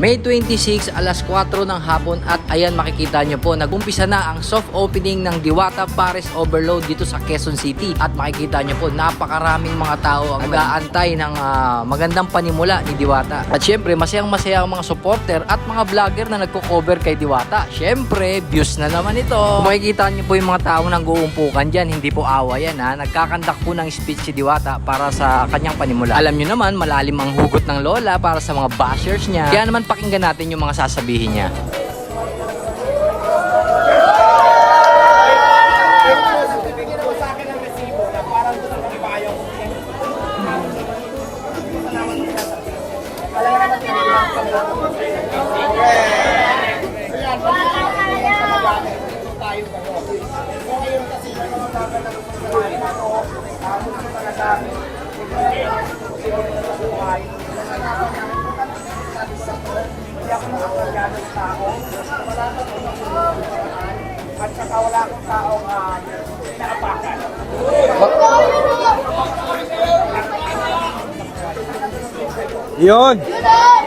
May 26, alas 4 ng hapon at ayan makikita nyo po, nagumpisa na ang soft opening ng Diwata Paris Overload dito sa Quezon City. At makikita nyo po, napakaraming mga tao ang nag-aantay ng ah, magandang panimula ni Diwata. At syempre, masayang masaya ang mga supporter at mga vlogger na nagko-cover kay Diwata. Syempre, views na naman ito. Kung makikita nyo po yung mga tao nang guumpukan dyan, hindi po awa yan ha. Nagkakandak po ng speech si Diwata para sa kanyang panimula. Alam nyo naman, malalim ang hugot ng lola para sa mga bashers niya. Kaya naman pakinggan natin yung mga sasabihin niya. Wala akong nakakagano. At saka wala akong taong uh, naapakan. Yun. Para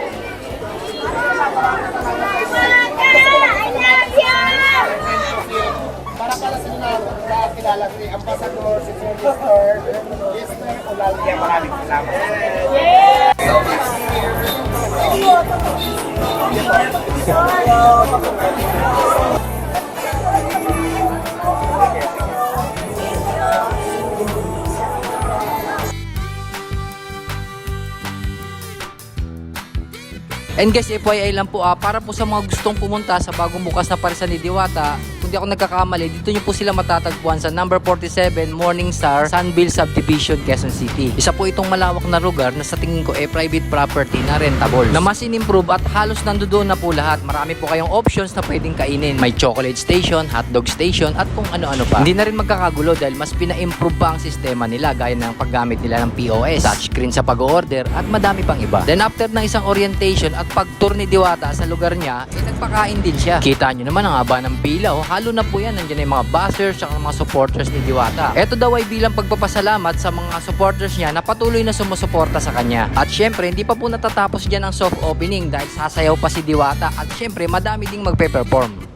And guys, FYI lang po ah, para po sa mga gustong pumunta sa bagong bukas na parisan ni Diwata, kung di ako nagkakamali, dito nyo po sila matatagpuan sa number 47 Morning Star, Sunville Subdivision, Quezon City. Isa po itong malawak na lugar na sa tingin ko eh private property na rentable. Na mas in-improve at halos nandoon na po lahat. Marami po kayong options na pwedeng kainin. May chocolate station, hotdog station at kung ano-ano pa. Hindi na rin magkakagulo dahil mas pina-improve pa ang sistema nila gaya ng paggamit nila ng POS, touchscreen sa pag-order at madami pang iba. Then after ng isang orientation at pag-tour ni Diwata sa lugar niya, eh nagpakain din siya. Kita nyo naman ang haba ng pila, oh. Halo na po yan. Nandiyan na yung mga buzzers at mga supporters ni Diwata. Ito daw ay bilang pagpapasalamat sa mga supporters niya na patuloy na sumusuporta sa kanya. At syempre, hindi pa po natatapos dyan ang soft opening dahil sasayaw pa si Diwata at syempre, madami ding magpe-perform.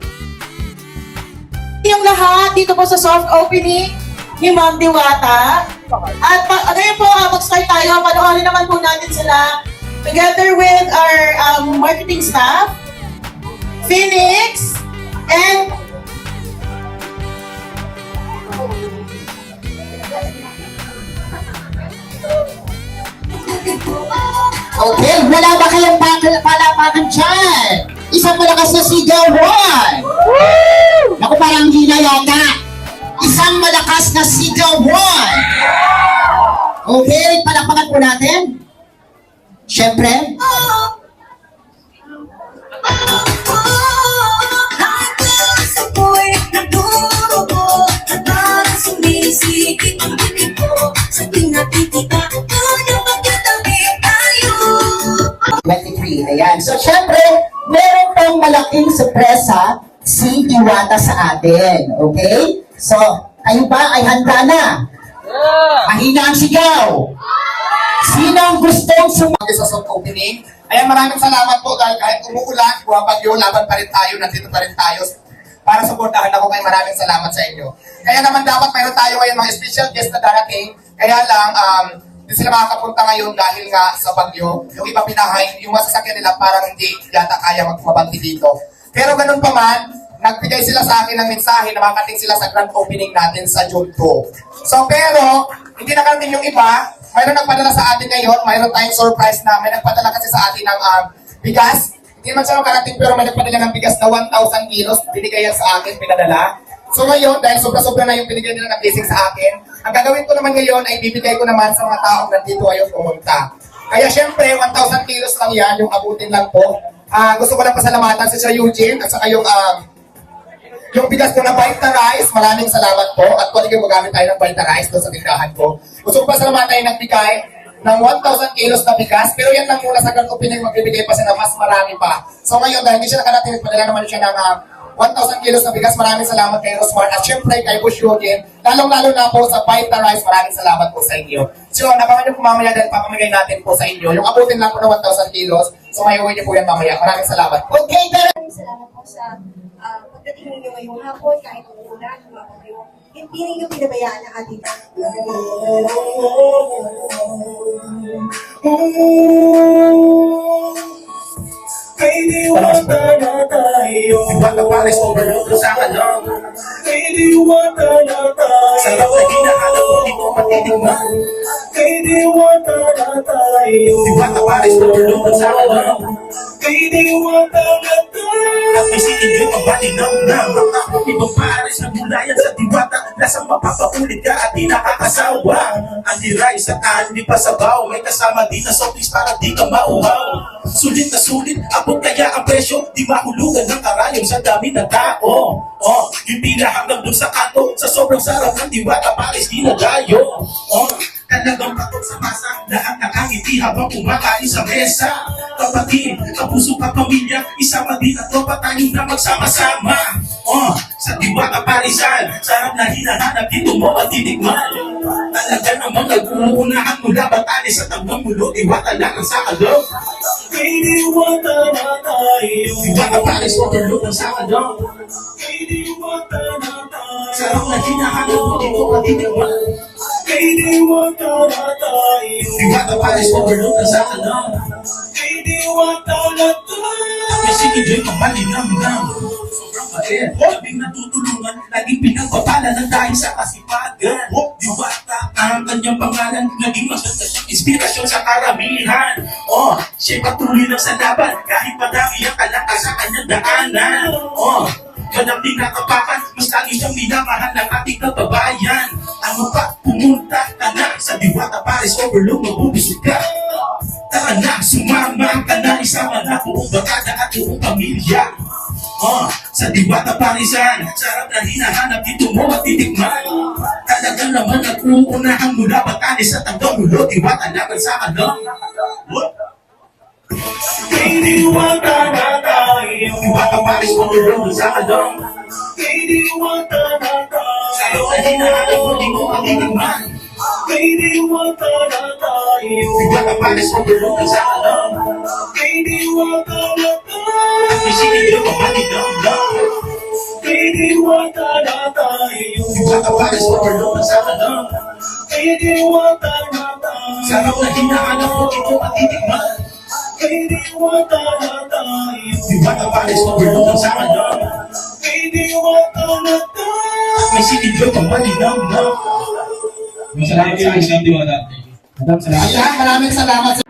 yung lahat dito po sa soft opening ni Ma'am Diwata. At pa, ngayon po, uh, mag-start tayo. Panoorin naman po natin sila together with our um, marketing staff, Phoenix, and Okay, wala ba kayong palapakan dyan? Isang malakas na sigaw, one! Naku, parang hindi na yata. Isang malakas na sigaw, one! Okay, palapakan po natin. Siyempre, Sa Ayan. So, syempre, meron pang malaking sorpresa si Diwata sa atin. Okay? So, kayo ba ay handa na? Mahina ang sigaw. Sino ang gustong sumali sa soft opening? Ayan, maraming salamat po dahil kahit umuulan, bumabagyo, laban pa rin tayo, nandito pa rin tayo para suportahan ako kayo. Maraming salamat sa inyo. Kaya naman dapat mayroon tayo ngayon mga special guest na darating. Kaya lang, um, hindi sila makakapunta ngayon dahil nga sa bagyo. Yung iba pinahay, yung masasakyan nila parang hindi yata kaya magpabangti dito. Pero ganun pa man, nagbigay sila sa akin ng mensahe na makating sila sa grand opening natin sa June 2. So pero, hindi nakarating yung iba, mayroon nagpadala sa atin ngayon, mayroon tayong surprise na may nagpadala kasi sa atin ng um, bigas. Hindi naman siya makarating pero may nagpadala ng bigas na 1,000 kilos, binigay yan sa akin, pinadala. So ngayon, dahil sobra-sobra na yung binigay nila ng blessing sa akin, ang gagawin ko naman ngayon ay bibigay ko naman sa mga taong nandito ngayon pumunta. Kaya syempre, 1,000 kilos lang yan, yung abutin lang po. Ah, gusto ko lang pasalamatan si Sir Eugene at saka yung um, yung bigas ko na na rice, maraming salamat po. At pwede kayo magamit tayo ng na rice doon sa tindahan ko. Gusto ko pa salamatan tayo ng bigay ng 1,000 kilos na bigas. Pero yan lang muna sa grand opening, magbibigay pa sila mas marami pa. So ngayon, dahil hindi siya nakarating, padala naman siya ng uh, 1,000 kilos na bigas. Maraming salamat kay Rosmar. At syempre kay Bush Yogin. Lalong-lalo na po sa the Rice. Maraming salamat po sa inyo. So, nabangan niyo po mamaya dahil papamigay natin po sa inyo. Yung abutin lang po na 1,000 kilos. So, may uwi niyo po yan mamaya. Maraming salamat. Okay, pero Maraming salamat po sa ah, pagdating ninyo ngayong hapon, kahit umuulan, mga kayo. Hindi ninyo pinabayaan ang ating tayo Diwata Paris overload sa kalong. Kay diwata na tayo Sarap na hinahanap mo, di mo matitigman. Kay diwata na tayo Diwata Paris overload sa kalong. Kay diwata na tayo At may sinigil pa ba din ng naman Ibang pares na gulayan sa diwata Lasang mapapakulit ka at di nakakasawa Anti-rice at anti pasabaw May kasama din na softies para di ka mauhaw Sulit na sulit, abot kaya ang presyo. Di mahulugan ng karayom sa dami ng tao. Oh, yung pila hanggang dun sa kanto Sa sobrang sarap ng diwata pares di nagayo Oh, talagang patok sa masa. Lahat nakangiti habang kumakain sa mesa. Kapatid, kapuso ka pamilya Isama din ang tropa tayong na magsama-sama. Oh, sa diwata parisan Sarap na hinahanap dito mo at tinikman Talaga namang nag-uunahan mula Batanes sa tagbang mulo Diwata lang ang sa kalong Kay diwata na tayo Diwata paris overload ang sa kalong Kay diwata na tayo Sarap na hinahanap mo dito at tinikman Kay diwata na tayo Diwata paris overload ang sa kalong Kay diwata na tayo Kasi hindi ka natutulungan. Laging pinagpapala ng dahil sa kasipagan ang kanyang pangalan Naging inspirasyon sa karamihan Oh, siya'y patuloy lang sa laban Kahit madami ang kalakas sa kanyang daanan Oh, Kanang pinakapakan, mas lagi siyang minamahal ng ating kababayan. Ano pa, pumunta ka na sa Diwata Paris Overlook, mabubusog ka. Tara na, sumama ka na, isama na buong barkada at buong pamilya. Oh, sa Diwata Parisan, sarap na hinahanap dito mo at titikman. Talaga naman nag-uunahan mula Batanes sa Tandang Mulo, Diwata laban sa? Kay diwata na tayo Diwata Paris Overlook sa kalong. Kay diwata na tayo Sarap na hinahanap mo, di mo matitikman. Kay diwata na tayo Diwata Paris Overlook sa kalong. Kay diwata na tayo Isinigil ko pa din ang. Kay diwata na tayo Diwata Paris Overlook sa kalong. Kay diwata na tayo Sarap na hinahanap mo, di mo matitikman. Kay diwata na tayo Diwata Paris Overlook sa kalong. Kay diwata na tayo May sinigil ko pa din ang lang. Masalamat sa isang diwata. Madam, salamat. Maraming salamat sa